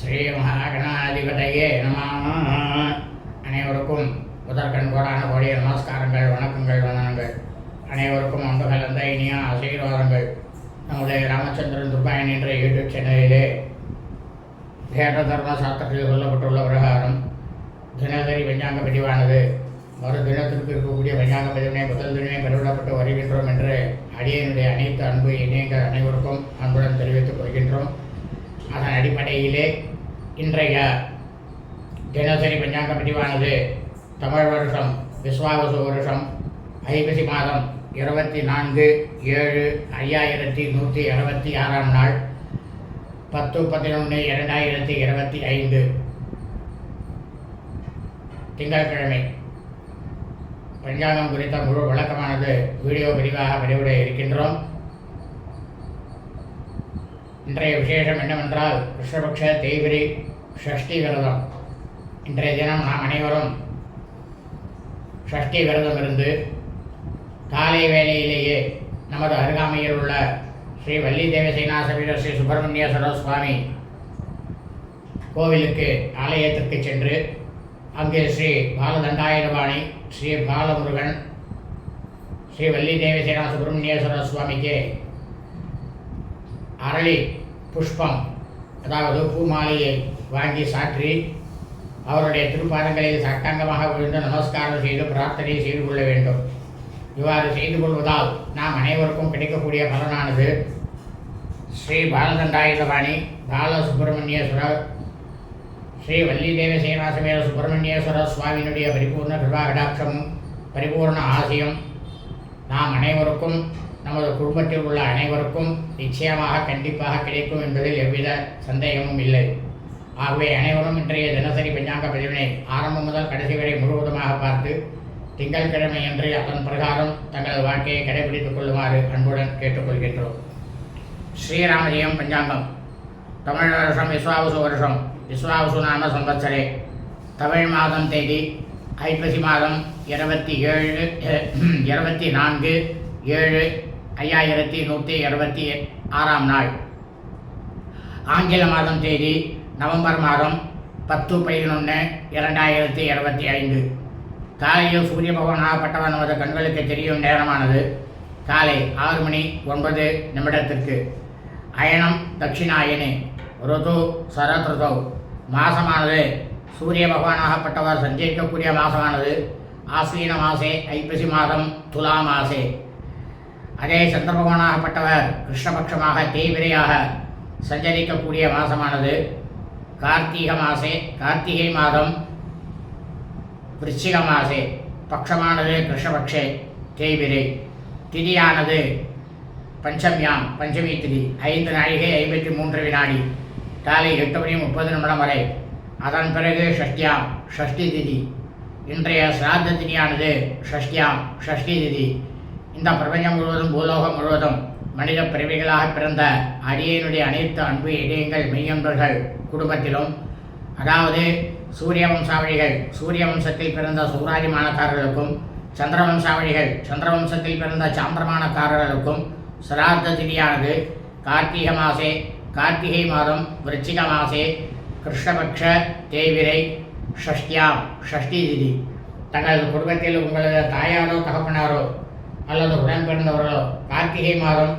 ஸ்ரீ மகாகணாதிபதையே நமாம அனைவருக்கும் முதற்கண் கோடான கோடிய நமஸ்காரங்கள் வணக்கங்கள் வணக்கங்கள் அனைவருக்கும் அன்பு கலந்த இனிய ஆசீர்வாதங்கள். நம்முடைய ராமச்சந்திரன் துர்பாயன் என்ற யூடியூப் சேனலிலே வேத தர்ம சாஸ்திரத்தில் சொல்லப்பட்டுள்ள பிரகாரம் தினசரி பஞ்சாங்க பதிவானது. மறு தினத்திற்கு இருக்கக்கூடிய பஞ்சாங்க பதிவினை முதல் தினமே பெருவிடப்பட்டு வருகின்றோம் என்று அடியனுடைய அனைத்து அன்பு இணையங்கள் அனைவருக்கும் அன்புடன் தெரிவித்துக் கொள்கின்றோம். அதன் அடிப்படையிலே இன்றைய தினசரி பஞ்சாங்க பதிவானது தமிழ் வருஷம் விஸ்வாவசு வருஷம் ஐப்பசி மாதம் இருபத்தி நான்கு ஏழு ஐயாயிரத்தி நூற்றி இருபத்தி ஆறாம் நாள் பத்து பதினொன்று இரண்டாயிரத்தி இருபத்தி ஐந்து. திங்கட்கிழமை. பஞ்சாங்கம் குறித்த முழு விளக்கமானது வீடியோ பதிவாக வெளியிட இருக்கின்றோம். இன்றைய விசேஷம் என்னவென்றால் கிருஷ்ணபக்ஷ தேய்பிரி ஷஷ்டி விரதம். இன்றைய தினம் நாம் அனைவரும் ஷஷ்டி விரதம் இருந்து காலை வேலையிலேயே நமது அருகாமையில் உள்ள ஸ்ரீ வள்ளி தேவசேனா சமீர ஸ்ரீ சுப்பிரமணியேஸ்வர சுவாமி கோவிலுக்கு ஆலயத்திற்கு சென்று அங்கே ஸ்ரீ பாலதண்டாயுதபாணி ஸ்ரீ பாலமுருகன் ஸ்ரீ வள்ளி தேவசேனா சுப்பிரமணியேஸ்வர சுவாமிக்கு அரளி புஷ்பம் அதாவது பூமாலையை வாங்கி சாற்றி அவருடைய திருப்பாதங்களில் சட்டங்கமாக விழுந்து நமஸ்காரம் செய்து பிரார்த்தனை செய்து கொள்ள வேண்டும். இவ்வாறு செய்து கொள்வதால் நாம் அனைவருக்கும் கிடைக்கக்கூடிய பலனானது. ஸ்ரீ பாலதண்டாயுதபாணி பாலசுப்பிரமணியேஸ்வரர் ஸ்ரீ வள்ளி தேவசேனா சமேத சுப்பிரமணியேஸ்வர சுவாமியினுடைய பரிபூர்ண கிருபா கடாட்சமும் பரிபூர்ண ஆசியம் நாம் அனைவருக்கும் நமது குடும்பத்தில் உள்ள அனைவருக்கும் நிச்சயமாக கண்டிப்பாக கிடைக்கும் என்பதில் எவ்வித சந்தேகமும் இல்லை. ஆகவே அனைவரும் இன்றைய தினசரி பஞ்சாங்க பதிவினை ஆரம்பம் முதல் கடைசி வரை முழுவதுமாக பார்த்து திங்கட்கிழமை அதன் பிரகாரம் தங்களது வாழ்க்கையை கடைபிடித்துக் கொள்ளுமாறு அன்புடன் கேட்டுக்கொள்கின்றோம். ஸ்ரீராமஜெயம் பஞ்சாங்கம். தமிழ் வருஷம் விஸ்வாவசு வருஷம். விஸ்வாவசு நாம சம்பத்சரே தமிழ் மாதம் தேதி ஐப்பசி மாதம் இருபத்தி ஏழு இருபத்தி நான்கு ஏழு ஐயாயிரத்தி நூற்றி இருபத்தி ஆறாம் நாள். ஆங்கில மாதம் தேதி நவம்பர் மாதம் பத்து பதினொன்று இரண்டாயிரத்தி இருபத்தி ஐந்து. காலையில் சூரிய பகவானாகப்பட்டவன் நமது கண்களுக்கு தெரியும் நேரமானது காலை ஆறு மணி ஒன்பது நிமிடத்திற்கு. அயனம் தட்சிணாயனே ருது சரத் ருதோ மாசமானது சூரிய பகவானாகப்பட்டவர் சஞ்சரிக்கக்கூடிய மாசமானது. ஆஸ்வீன மாசே ஐப்பசி மாதம் துலா மாசே. அதே சந்திரபகவானாகப்பட்டவர் கிருஷ்ணபக்ஷமாக தேய்விரையாக சஞ்சரிக்கக்கூடிய மாதமானது கார்த்திக மாசே கார்த்திகை மாதம் விருச்சிக மாசே. பக்ஷமானது கிருஷ்ணபக்ஷே தேய்விரை திதியானது பஞ்சமியாம் பஞ்சமி திதி. ஐந்து நாழிகை ஐம்பத்தி மூன்று வினாடி. காலை எட்டு மணி முப்பது நிமிடம் வரை. அதன் பிறகு ஷஷ்டியாம் ஷஷ்டி திதி. இன்றைய சிராத்த திதியானது ஷஷ்டியாம் ஷஷ்டி திதி. இந்த பிரபஞ்சம் முழுவதும் பூலோகம் முழுவதும் மனித பிறவிகளாக பிறந்த அடியனுடைய அனைத்து அன்பு இதயங்கள் மெய்யன்பர்கள் குடும்பத்திலும் அதாவது சூரிய வம்சாவளிகள் சூரிய வம்சத்தில் பிறந்த சூராஜிமானக்காரர்களுக்கும் சந்திர வம்சாவளிகள் சந்திர வம்சத்தில் பிறந்த சாந்திரமானக்காரர்களுக்கும் சிரார்த்த திதியானது கார்த்திகை மாசே கார்த்திகை மாதம் விருச்சிக மாசே கிருஷ்ணபக்ஷ தேவிரை ஷஷ்டியாம் ஷஷ்டி திதி. தங்களது குடும்பத்தில் உங்களது தாயாரோ தகப்பனாரோ அல்லது உடன் பிறந்தவர்களோ கார்த்திகை மாதம்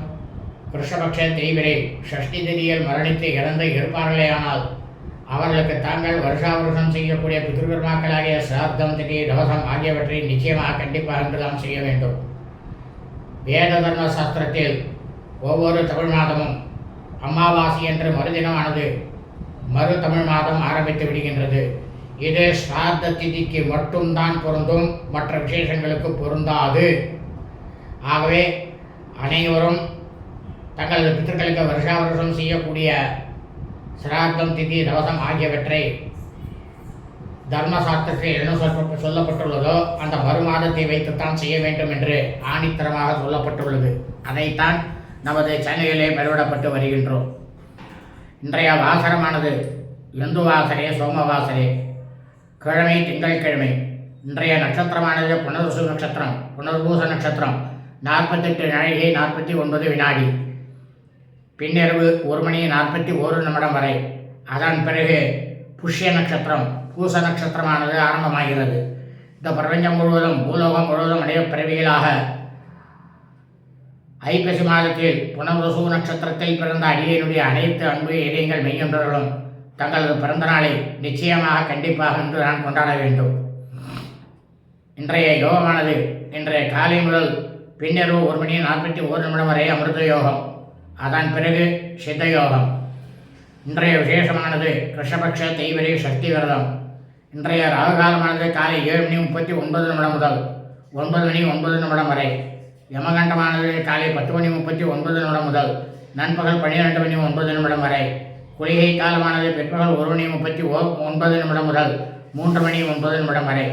கிருஷ்ணபக்ஷ தேய்விரை ஷஷ்டி திதியில் மரணித்து இறந்து இருப்பார்களேயானால் அவர்களுக்கு தாங்கள் வருஷா வருஷம் செய்யக்கூடிய பிதிருக்கர்மாக்களாகிய சிரார்த்தம் திதி தவசம் ஆகியவற்றை நிச்சயமாக கண்டிப்பாக என்றுதான் செய்ய வேண்டும். வேத தர்ம சாஸ்திரத்தில் ஒவ்வொரு தமிழ் மாதமும் அமாவாசை என்று மறுதினமானது மறு தமிழ் மாதம் ஆரம்பித்து விடுகின்றது. இது ஸ்ரார்த்த திதிக்கு மட்டும்தான் பொருந்தும் மற்ற விசேஷங்களுக்கு பொருந்தாது. ஆகவே அனைவரும் தங்களது பித்தர்களுக்கு வருஷா வருஷம் செய்யக்கூடிய சிராத்தம் திதி தவசம் ஆகியவற்றை தர்மசாஸ்திரத்தில் என்ன சொல்ல சொல்லப்பட்டுள்ளதோ அந்த மறுமாதத்தை வைத்துத்தான் செய்ய வேண்டும் என்று ஆணித்தரமாக சொல்லப்பட்டுள்ளது. அதைத்தான் நமது சேனலிலே பெருவிடப்பட்டு வருகின்றோம். இன்றைய வாசரமானது இந்து வாசரே சோமவாசரே. கிழமை திங்கட்கிழமை இன்றைய நட்சத்திரமானது புனர்சு நட்சத்திரம் புனர்பூச நட்சத்திரம். நாற்பத்தெட்டு நாழிகை நாற்பத்தி ஒன்பது வினாடி. பின்னிரவு ஒரு மணி நாற்பத்தி ஒரு நிமிடம் வரை. அதன் பிறகு புஷ்ய நட்சத்திரம் பூச நட்சத்திரமானது ஆரம்பமாகிறது. இந்த பிரபஞ்சம் முழுவதும் பூலோகம் முழுவதும் அடைய பிறவிகளாக. ஐப்பசி மாதத்தில் புனர்வசு நட்சத்திரத்தில் பிறந்த அடியனுடைய அனைத்து அன்பு இதயங்கள் மெய்யொன்றர்களும் தங்களது பிறந்த நாளை நிச்சயமாக கண்டிப்பாக என்று நான் கொண்டாட வேண்டும். இன்றைய யோகமானது இன்றைய காலை முதல் பின்னரோ ஒரு மணி நாற்பத்தி ஒரு நிமிடம் வரை அமிர்த யோகம் அதன் பிறகு சித்த யோகம் இன்றைய விசேஷமானது ரிஷபக்ஷ தெய்வரி சக்தி விரதம். இன்றைய ராகுகாலமானது காலை ஏழு மணி முப்பத்தி ஒன்பது நிமிடம் முதல் ஒன்பது மணி ஒன்பது நிமிடம் வரை. யமகண்டமானது காலை பத்து மணி முப்பத்தி ஒன்பது நிமிடம் முதல் நண்பகல் பன்னிரெண்டு மணி ஒன்பது நிமிடம் வரை. குளிகை காலமானது பிற்பகல் ஒரு மணி முப்பத்தி ஓ ஒன்பது நிமிடம் முதல் மூன்று மணி ஒன்பது நிமிடம் வரை.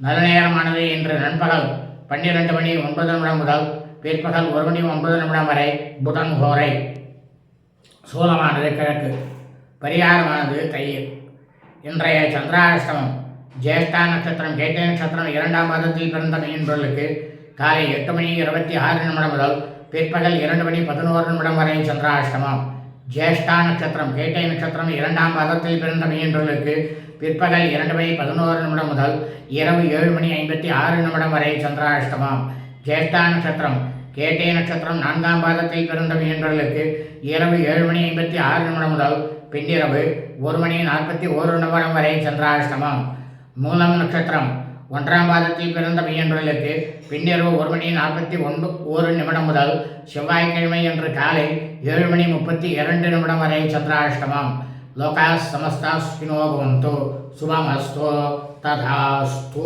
நல்ல நேரமானது இன்று நண்பகல் பன்னிரெண்டு மணி ஒன்பது நிமிடம் முதல் பிற்பகல் ஒரு மணி ஒன்பது நிமிடம் வரை புதன் கோரை. சூலமானது கிழக்கு. பரிகாரமானது தயிர். இன்றைய சந்திராஷ்டமம். ஜேஷ்டா நட்சத்திரம் கேட்டை நட்சத்திரம் இரண்டாம் மாதத்தில் பிறந்த மீன்பொருளுக்கு காலை எட்டு மணி இருபத்தி ஆறு நிமிடம் முதல் பிற்பகல் இரண்டு மணி பதினோரு நிமிடம் வரை சந்திராஷ்டமம். ஜேஷ்டா நட்சத்திரம் கேட்டை நட்சத்திரம் இரண்டாம் மாதத்தில் பிறந்த மீன்பொருளுக்கு பிற்பகல் இரண்டு மணி பதினோரு நிமிடம் முதல் இரவு ஏழு மணி ஐம்பத்தி ஆறு நிமிடம் வரை சந்திராஷ்டமம். ஜேஷ்டா நட்சத்திரம். கேட்டே நட்சத்திரம் நான்காம் பாதத்தில் பிறந்த மீன்பொருளுக்கு இரவு ஏழு மணி ஐம்பத்தி ஆறு நிமிடம் முதல் பின்னிரவு ஒரு மணி நாற்பத்தி ஒரு நிமிடம் வரை சந்திராஷ்டமம். மூலம் நட்சத்திரம். ஒன்றாம் பாதத்தில் பிறந்த மீன்பொருளுக்கு பின்னிரவு ஒரு மணி நாற்பத்தி ஒன்பது ஒரு நிமிடம் முதல் செவ்வாய்க்கிழமை என்று காலை ஏழு மணி முப்பத்தி இரண்டு நிமிடம் வரை சந்திராஷ்டமம். లోకా సమస్త సుఖినో భవంతు. శుభమస్తో. తథాస్తు.